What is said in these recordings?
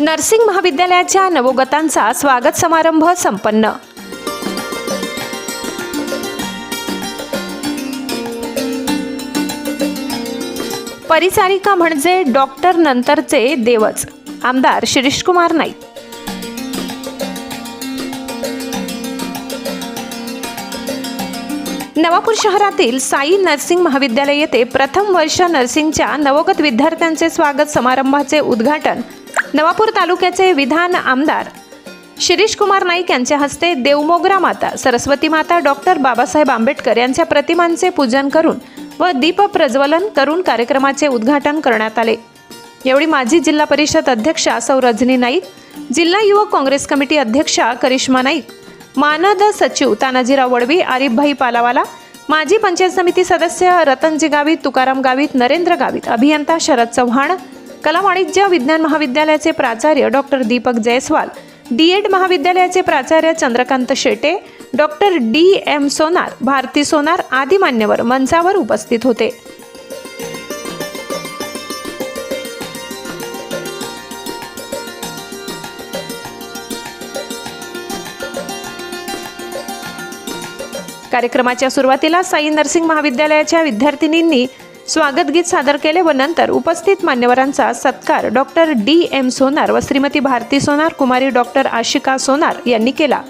Nursing महाविद्यालयाच्या नवोगतांचा स्वागत समारंभ संपन्न. परिचारिका म्हणजे डॉक्टर नंतरचे देवच आमदार शिरीषकुमार नाईक. नवापूर शहरातील साई नर्सिंग महाविद्यालय येथे प्रथम वर्ष नर्सिंगच्या नवोगत विद्यार्थ्यांचे स्वागत समारंभाचे उद्घाटन नवापूर तालुक्याचे विधान आमदार शिरीष कुमार नाईक यांच्या हस्ते देवमोगरा माता सरस्वती माता डॉक्टर बाबासाहेब आंबेडकर यांच्या प्रतिमांचे पूजन करून व दीप प्रज्वलन करून कार्यक्रमाचे उद्घाटन करण्यात आले. यावेळी माजी जिल्हा परिषद अध्यक्षा सौ रजनी नाईक जिल्हा युवक काँग्रेस कमिटी अध्यक्षा करिश्मा नाईक मानद सचिव तानाजीराव वडवी आरिफभाई पालावाला माजी पंचायत समिती सदस्य रतनजी गावित तुकाराम गावित नरेंद्र गावित अभियंता शरद चव्हाण कला वाणिज्य विज्ञान महाविद्यालयाचे प्राचार्य doctor Deepak Jaiswal D Ed महाविद्यालयाचे प्राचार्य Chandrakant Shete doctor D M Sonar Bharati Sonar आदी मान्यवर मंचावर उपस्थित होते. कार्यक्रमाच्या सुरुवातीला साई नर्सिंग महाविद्यालयाच्या विद्यार्थिनींनी स्वागत गीत सादर केले व नंतर उपस्थित मान्यवरांचा सत्कार डॉक्टर डी एम सोनार व श्रीमती भारती सोनार कुमारी डॉक्टर आशिका सोनार यांनी केला.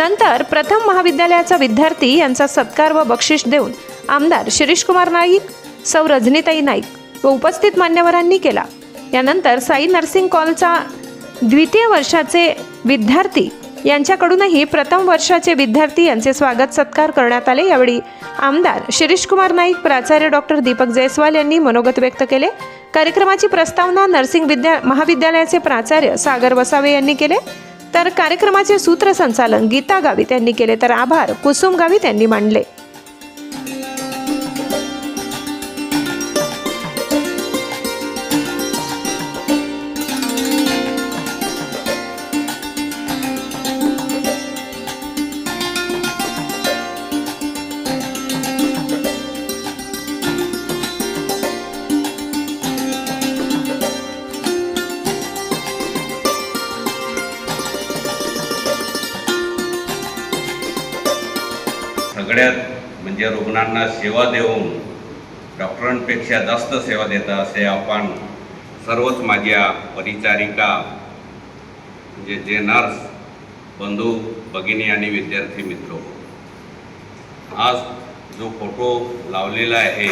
नंतर प्रथम महाविद्यालयाचा विद्यार्थी यांचा सत्कार व बक्षीस देऊन आमदार शिरीषकुमार नाईक सौ रजनीताई नाईक व उपस्थित मान्यवरांनी केला. यानंतर साई नर्सिंग कॉलचा द्वितीय वर्षाचे विद्यार्थी यांच्याकडूनही प्रथम वर्षाचे विद्यार्थी यांचे स्वागत सत्कार करण्यात आले. यावेळी आमदार शिरीषकुमार नाईक प्राचार्य डॉक्टर दीपक जयस्वाल यांनी मनोगत व्यक्त केले. कार्यक्रमाची प्रस्तावना नर्सिंग विद्या महाविद्यालयाचे प्राचार्य सागर वसावे यांनी केले. तर कार्यक्रमाचे सूत्रसंचालन गीता गावित यांनी केले तर आभार. कुसुम गावित यांनी मांडले. ज्या रुग्णांना सेवा देऊन डॉक्टरांपेक्षा जास्त सेवा देतात असे आपण सर्वच माझ्या परिचारिका म्हणजे जे नर्स बंधू भगिनी आणि विद्यार्थी मित्र. आज जो फोटो लावलेला आहे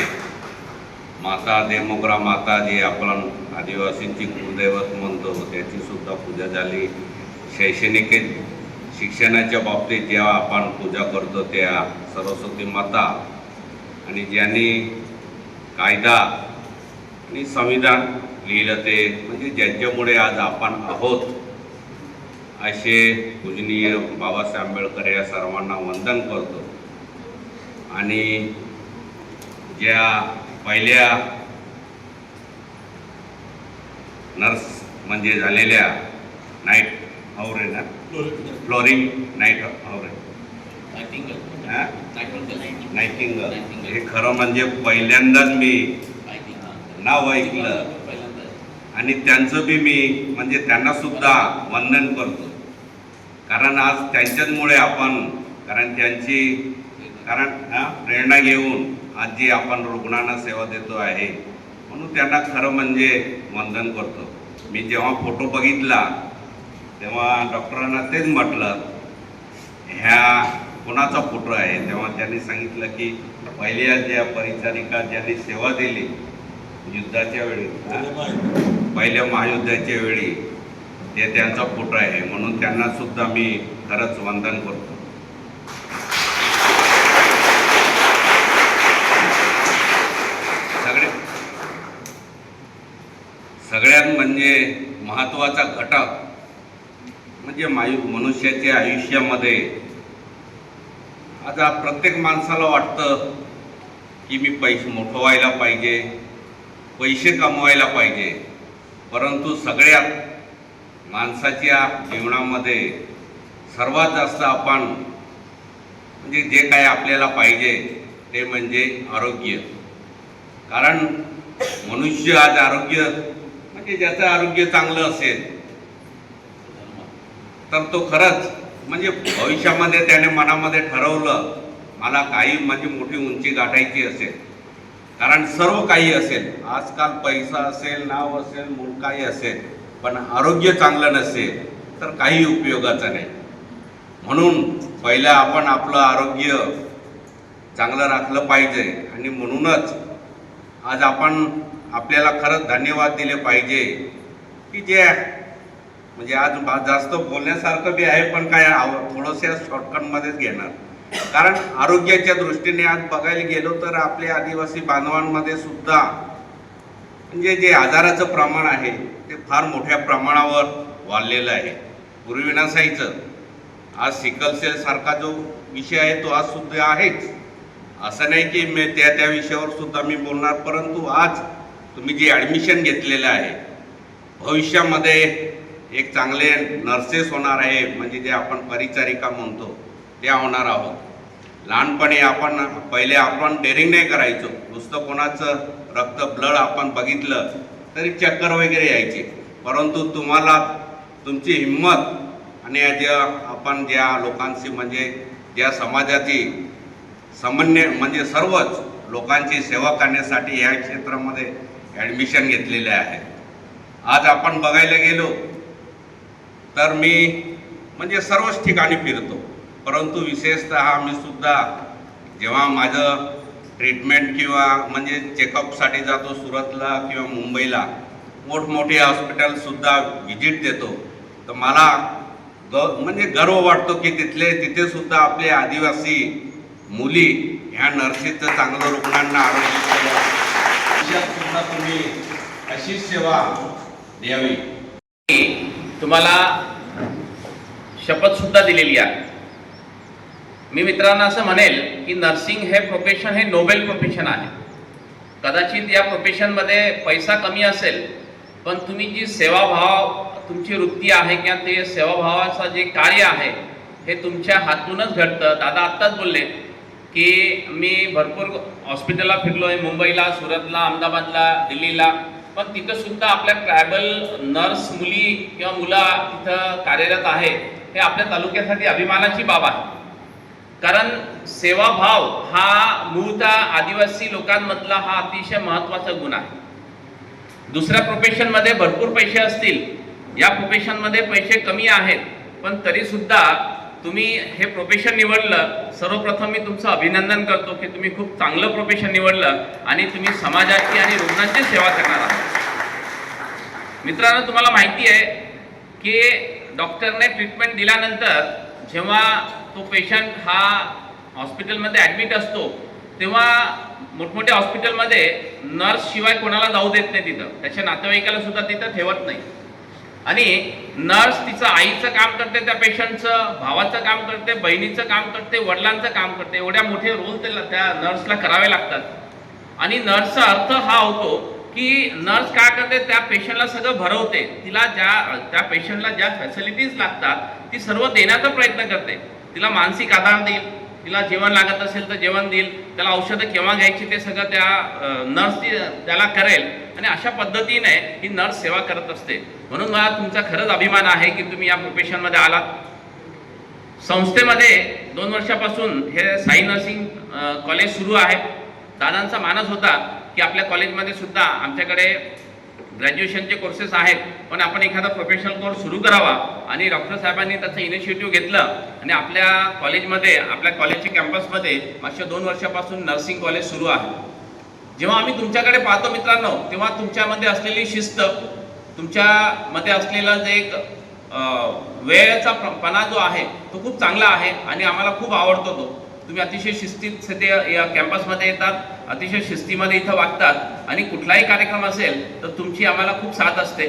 माता देमोग्रा माता जी आपण आदिवासींची कुलदैवत म्हणतो त्याची सुद्धा पूजा झाली. शैक्षणिक शिक्षणाच्या बाबतीत जेव्हा आपण पूजा करतो त्या सरस्वती माता आणि ज्यांनी कायदा आणि संविधान लिहिलं ते म्हणजे ज्यांच्यामुळे आज आपण आहोत असे पूजनीय बाबासाहेब आंबेडकर या सर्वांना वंदन करतो. आणि ज्या पहिल्या नर्स म्हणजे झालेल्या नाईट आवरे ना फ्लोरिंग नाईट आवरे हा? खरं म्हणजे पहिल्यांदाच मी नाव ऐकलं. आणि त्यांचं बी मी म्हणजे त्यांना सुद्धा वंदन करतो. कारण आज त्यांच्याचमुळे आपण कारण त्यांची कारण हा, प्रेरणा घेऊन आज जी आपण रुग्णांना सेवा देतो आहे म्हणून त्यांना खरं म्हणजे वंदन करतो. मी जेव्हा फोटो बघितला तेव्हा डॉक्टरांना तेच म्हटलं ह्या कोणाचा फोटो आहे? तेव्हा त्यांनी सांगितलं की पहिल्या ज्या परिचारिका ज्यांनी सेवा दिली युद्धाच्या वेळी? पहिल्या महायुद्धाच्या वेळी ते त्यांचा फोटो आहे. म्हणून त्यांना सुद्धा मी खरंच वंदन करतो. सगळे सगळ्यात सगळ्यात म्हणजे महत्त्वाचा घटक म्हणजे मायू मनुष्याच्या आयुष्यामध्ये आता प्रत्येक माणसाला वाटतं की मी पैसे मोठं व्हायला पाहिजे पैसे कमवायला पाहिजे. परंतु सगळ्यात माणसाच्या जीवनामध्ये सर्वात जास्त आपण म्हणजे जे काय आपल्याला पाहिजे ते म्हणजे आरोग्य. कारण मनुष्य आज आरोग्य म्हणजे ज्याचं आरोग्य चांगलं असेल तर तो खरंच म्हणजे भविष्यामध्ये त्याने मनामध्ये ठरवलं मला काही माझी मोठी उंची गाठायची असेल. कारण सर्व काही असेल. आजकाल पैसा असेल नाव असेल मूळ काही असेल पण आरोग्य चांगलं नसेल तर काही उपयोगाचं नाही. म्हणून पहिलं आपण आपलं आरोग्य चांगलं राखलं पाहिजे आणि म्हणूनच आज आपण आपल्याला खरंच धन्यवाद दिले पाहिजे की जे म्हणजे आज बा- जास्त बोलण्यासारखं बी आहे पण काय आव- थोडंसं शॉर्टकटमध्येच घेणार. कारण आरोग्याच्या दृष्टीने आज बघायला गेलो तर आपल्या आदिवासी बांधवांमध्ये सुद्धा म्हणजे जे आजाराचं प्रमाण आहे ते फार मोठ्या प्रमाणावर वाढलेलं आहे. पूर्वी नसायचं आज सिकलसेलसारखा सारखा जो विषय आहे तो आज सुद्धा आहेच. असं नाही की मी त्या त्या विषयावर सुद्धा मी बोलणार परंतु आज तुम्ही जे ॲडमिशन घेतलेलं आहे भविष्यामध्ये एक चांगले नर्सेस होणार आहे म्हणजे जे आपण परिचारिका म्हणतो त्या होणार आहोत. लहानपणी आपण पहिले आपण डेअरिंग नाही करायचो. नुसतं कोणाचं रक्त ब्लड आपण बघितलं तरी चक्कर वगैरे यायचे. परंतु तुम्हाला तुमची हिंमत आणि ज्या आपण ज्या लोकांशी म्हणजे ज्या समाजाची समन्वय म्हणजे सर्वच लोकांची सेवा करण्यासाठी या क्षेत्रामध्ये ॲडमिशन घेतलेले आहे. आज आपण बघायला गेलो तर मी म्हणजे सर्वच ठिकाणी फिरतो. परंतु विशेषतः मी सुद्धा जेव्हा माझं ट्रीटमेंट किंवा म्हणजे चेकअपसाठी जातो सुरतला किंवा मुंबईला मोठमोठे हॉस्पिटलसुद्धा व्हिजिट देतो. तर मला ग म्हणजे गर्व वाटतो की तिथले तिथेसुद्धा आपले आदिवासी मुली ह्या नर्सेसचं चांगलं रुग्णांना आरोग्य सुद्धा तुम्ही अशीच सेवा द्यावी. तुम्हाला शपथ सुद्धा दिलेली आहे. मी मित्रांना असं म्हणेल की नर्सिंग हे प्रोफेशन हे नोबेल प्रोफेशन आहे. कदाचित या प्रोफेशनमध्ये पैसा कमी असेल पण तुम्ही जी सेवाभाव तुमची वृत्ती आहे किंवा ते सेवाभावाचं जे कार्य आहे हे तुमच्या हातूनच घडतं. दादा आत्ताच बोलले की मी भरपूर हॉस्पिटलला फिरलो आहे मुंबईला सुरतला अहमदाबादला दिल्लीला. मग तिथं सुद्धा आपल्या ट्रायबल नर्स मुली किंवा मुलं तिथं कार्यरत आहेत हे आपल्या तालुक्यासाठी अभिमानाची बाब आहे. कारण सेवाभाव हा मूळतः आदिवासी लोकांमधला हा अतिशय महत्त्वाचा गुण आहे. दुसऱ्या प्रोफेशनमध्ये भरपूर पैसे असतील या प्रोफेशनमध्ये पैसे कमी आहेत पण तरीसुद्धा तुम्ही हे प्रोफेशन निवडलं सर्वप्रथम मी तुमचं अभिनंदन करतो की तुम्ही खूप चांगलं प्रोफेशन निवडलं आणि तुम्ही समाजाची आणि रुग्णांची सेवा करणार आहात. मित्रांनो तुम्हाला माहिती आहे की डॉक्टरने ट्रीटमेंट दिल्यानंतर जेव्हा तो पेशंट हा हॉस्पिटलमध्ये ॲडमिट असतो तेव्हा मोठमोठ्या हॉस्पिटलमध्ये नर्सशिवाय कोणाला जाऊ देत नाही तिथं. त्याच्या नातेवाईकाला सुद्धा तिथं ठेवत नाही. आणि नर्स तिचं आईचं काम करते त्या पेशंटचं भावाचं काम करते बहिणीचं काम करते वडिलांचं काम करते. एवढ्या मोठे रोल त्याला त्या नर्सला करावे लागतात. आणि नर्सचा अर्थ हा होतो की नर्स काय करते त्या पेशंटला सगळं भरवते. तिला ज्या त्या पेशंटला ज्या फॅसिलिटीज लागतात ती सर्व देण्याचा प्रयत्न करते. तिला मानसिक आधार देईल. तिला जेवण लागत असेल तर जेवण देईल. त्याला औषधं केव्हा घ्यायची ते सगळं त्या नर्स ती त्याला करेल. आणि अशा पद्धतीने ही नर्स सेवा करत असते. म्हणून मला तुमचा खरंच अभिमान आहे की तुम्ही या प्रोफेशनमध्ये आलात. संस्थेमध्ये दोन वर्षापासून हे साई नर्सिंग कॉलेज सुरू आहे. दादांचा मानस होता की आपल्या कॉलेजमध्ये सुद्धा आमच्याकडे ग्रॅज्युएशनचे कोर्सेस आहेत पण आपण एखादा प्रोफेशनल कोर्स सुरू करावा. आणि डॉक्टर साहेबांनी त्याचं इनिशिएटिव्ह घेतलं. आणि आपल्या कॉलेजमध्ये आपल्या कॉलेजच्या कॅम्पसमध्ये मागच्या दोन वर्षापासून नर्सिंग कॉलेज सुरू आहे. जेव्हा आम्ही तुमच्याकडे पाहतो मित्रांनो तेव्हा तुमच्यामध्ये असलेली शिस्त तुमच्यामध्ये असलेला जे एक वेळेचा पणा जो आहे तो खूप चांगला आहे आणि आम्हाला खूप आवडतो तो. तुम्ही अतिशय शिस्तीत सध्या या कॅम्पसमध्ये येतात अतिशय शिस्तीमध्ये इथं वागतात आणि कुठलाही कार्यक्रम असेल तर तुमची आम्हाला खूप साथ असते.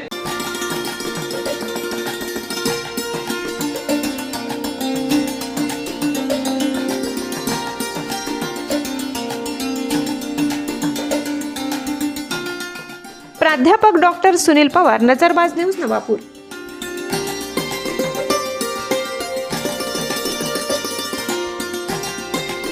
प्राध्यापक डॉक्टर सुनील पवार नजरबाज न्यूज नवापूर.